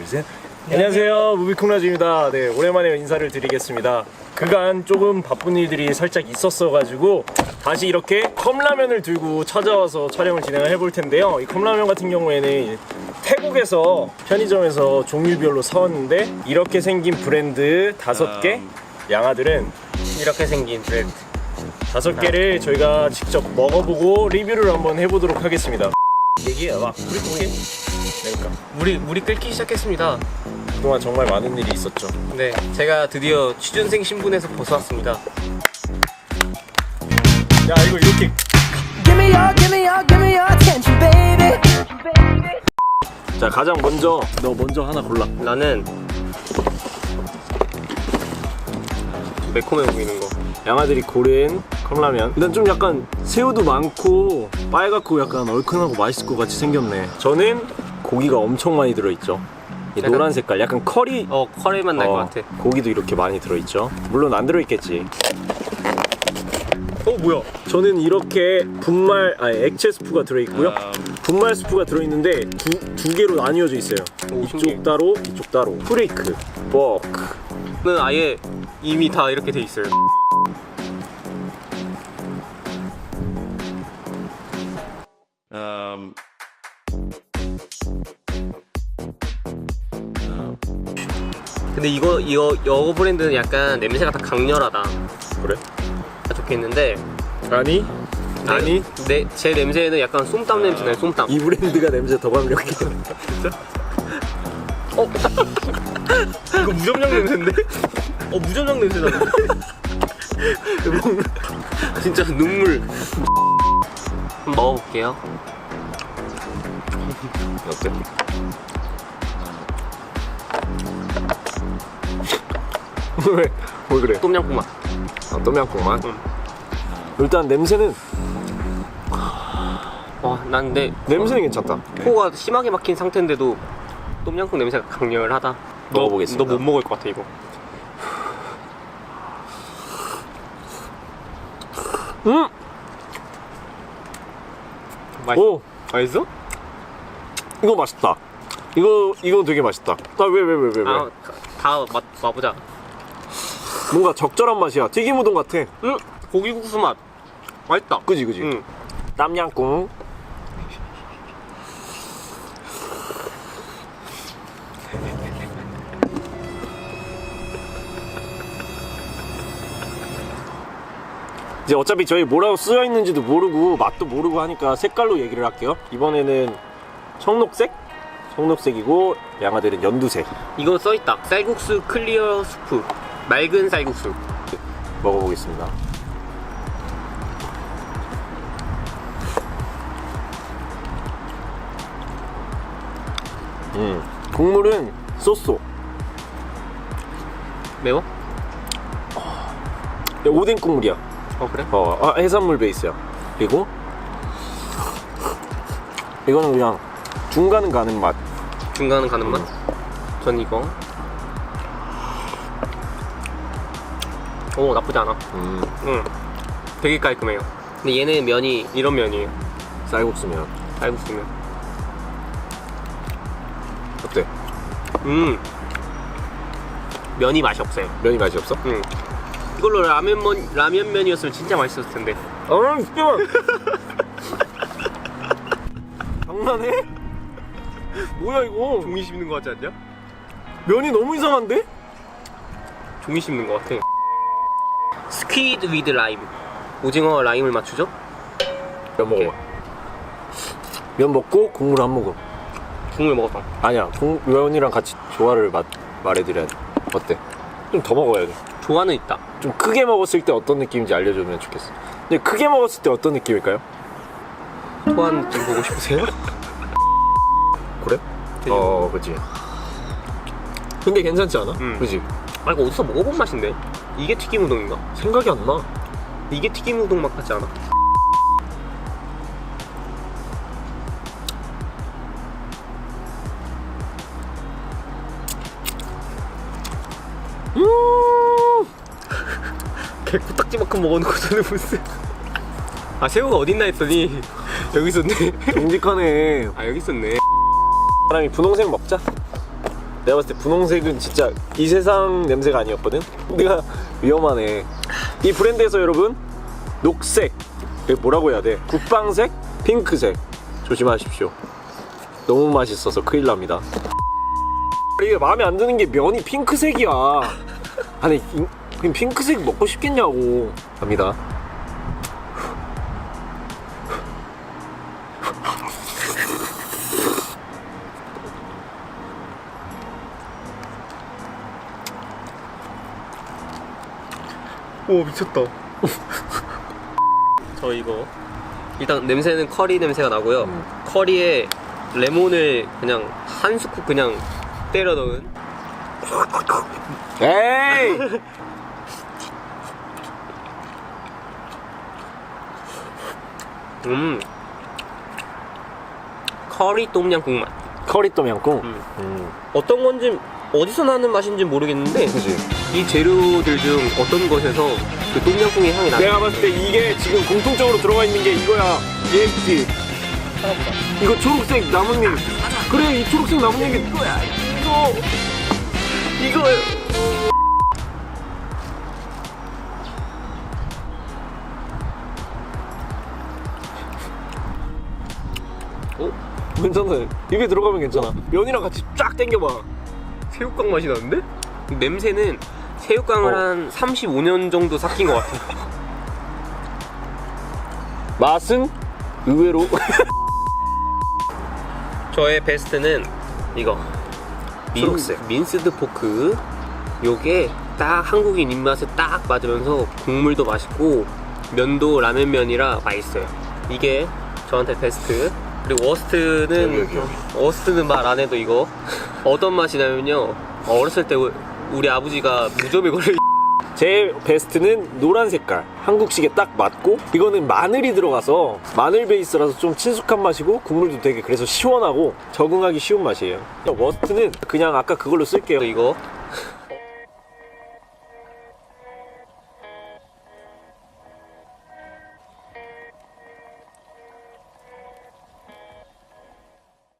둘, 셋. 안녕하세요. 무비콩라즈입니다. 네 오랜만에 인사를 드리겠습니다. 그간 조금 바쁜 일들이 살짝 있었어가지고 다시 이렇게 컵라면을 들고 찾아와서 촬영을 진행을 해볼 텐데요. 이 컵라면 같은 경우에는 태국에서 편의점에서 종류별로 사왔는데 이렇게 생긴 브랜드 다섯 개? 양아들은 이렇게 생긴 브랜드. 다섯 개를 저희가 직접 먹어보고 리뷰를 한번 해보도록 하겠습니다 얘기해 봐 우리 우리 그러니까 물이 물이 끓기 시작했습니다. 그동안 정말 많은 일이 있었죠 네, 제가 드디어 취준생 신분에서 벗어났습니다. 야 이거 이렇게 Give me your, give me your, give me your attention, baby. 자 가장 먼저 너 먼저 하나 골라 나는 매콤해 보이는 거. 양아들이 고른 컵라면 일단 좀 약간 새우도 많고 빨갛고 약간 얼큰하고 맛있을 것 같이 생겼네 저는 고기가 엄청 많이 들어있죠 이 약간- 노란 색깔 약간 커리 어, 커리 맛날것 어, 같아. 고기도 이렇게 많이 들어있죠 물론 안 들어있겠지 어, 뭐야? 저는 이렇게 분말 아니 액체 스프가 들어있고요 아. 분말 스프가 들어있는데 두, 두 개로 나뉘어져 있어요 오, 이쪽 신기해. 따로 이쪽 따로 프레이크 버크 는 아예 이미 다 이렇게 돼 있어요. Um, 근데 이거 이거 여거 브랜드는 약간 냄새가 다 강렬하다. 그래? 좋겠는데 아니 아니 내 제 냄새에는 약간 쏨땀 냄새 나요. 쏨땀. 이 브랜드가 냄새 더 강력해 이거 무점장 냄새인데? 어 무점장 냄새 나는데? 진짜 눈물 한번 먹어볼게요 어때? 왜? 왜 그래? 똠양꿍 맛 아, 똠양꿍만? 응. 일단 냄새는 와난 근데 냄새는 괜찮다 코가 심하게 막힌 상태인데도 똠양꿍 냄새가 강렬하다 먹어보겠습니다. 너 못 먹을 것 같아 이거 음! 맛있, 오! 맛있어? 이거 맛있다. 이거 이거 되게 맛있다. 아 왜 왜 왜 왜 왜, 아, 다 맛, 맛보자. 뭔가 적절한 맛이야. 튀김 우동 같아. 응? 고기국수 맛. 맛있다. 그지 그지? 응. 땀양꿍 이제 어차피 저희 뭐라고 쓰여 있는지도 모르고 맛도 모르고 하니까 색깔로 얘기를 할게요. 이번에는 청록색? 청록색이고 양아들은 연두색. 이거 써있다. 쌀국수 클리어 스프. 맑은 쌀국수. 먹어보겠습니다. 음 국물은 쏘쏘 매워? 오뎅 국물이야 어 그래? 어, 아, 해산물 베이스야. 그리고 이거는 그냥 중간은 가는 맛. 중간은 가는 맛? 전 이거 오 나쁘지 않아 음, 응 되게 깔끔해요 근데 얘는 면이 이런 면이에요 쌀국수면 쌀국수면 어때? 음 면이 맛이 없어요 면이 맛이 없어? 응 이걸로 라면면, 라면면이었으면 진짜 맛있었을 텐데 아, 진짜. 장난해? 뭐야 이거? 종이 씹는 거 같지 않냐? 면이 너무 이상한데? 종이 씹는 거 같아 스퀴드 위드 라임 오징어 라임을 맞추죠? 면 먹어봐. 면 먹고 국물 한 모금. 국물 먹었다 아니야, 국, 면이랑 같이 조화를 맛, 말해드려야 돼. 어때? 좀 더 먹어야 돼. 조화는 있다 좀 크게 먹었을 때 어떤 느낌인지 알려주면 좋겠어. 근데 크게 먹었을 때 어떤 느낌일까요? 토한 좀 보고 싶으세요? 그래? 어, 그지. 근데 괜찮지 않아? 음. 그지? 아 이거 어디서 먹어본 맛인데? 이게 튀김 우동인가? 생각이 안 나. 이게 튀김 우동 맛 같지 않아? 딱지만큼 먹어놓고서는 무슨 아 새우가 어딨나 했더니 여기 있었네 정직하네. 아 여기 있었네 사람이 분홍색 먹자. 내가 봤을 때 분홍색은 진짜 이 세상 냄새가 아니었거든. 내가 위험하네. 이 브랜드에서 여러분 녹색, 뭐라고 해야 돼? 국방색, 핑크색 조심하십시오. 너무 맛있어서 큰일 납니다. 이게 마음에 안 드는 게 면이 핑크색이야. 아니 이- 그냥 핑크색 먹고 싶겠냐고. 갑니다. 오 미쳤다. 저 이거 일단 냄새는 커리 냄새가 나고요. 커리에 레몬을 그냥 한 스쿱 그냥 때려 넣은 에이! 음 커리 똠양꿍 맛. 커리 똠양꿍. 음. 음. 어떤 건지 어디서 나는 맛인지 모르겠는데 그지. 이 재료들 중 어떤 것에서 그 똠양꿍의 향이 나. 내가 봤을 때 이게 지금 공통적으로 들어가 있는 게 이거야. EXT. 이거 초록색 나뭇잎. 그래, 이 초록색 나뭇잎이 이거야. 이거. 이거 괜찮아. 입에 들어가면 괜찮아. 면이랑 같이 쫙 당겨봐. 새우깡 맛이 나는데? 냄새는 새우깡을 어. 한 35년 정도 삭힌 것 같아요. 맛은 의외로 저의 베스트는 이거 민, 초록색. 민스드 포크 요게 딱 한국인 입맛에 딱 맞으면서 국물도 맛있고 면도 라면면이라 맛있어요 이게 저한테 베스트 그리고 워스트는 여기, 여기, 여기. 워스트는 말 안 해도 이거. 어떤 맛이 나면요. 어렸을 때 우리 아버지가 무좀에 걸려 제 베스트는 노란 색깔. 한국식에 딱 맞고 이거는 마늘이 들어가서 마늘 베이스라서 좀 친숙한 맛이고 국물도 되게 그래서 시원하고 적응하기 쉬운 맛이에요. 워스트는 그냥 아까 그걸로 쓸게요. 이거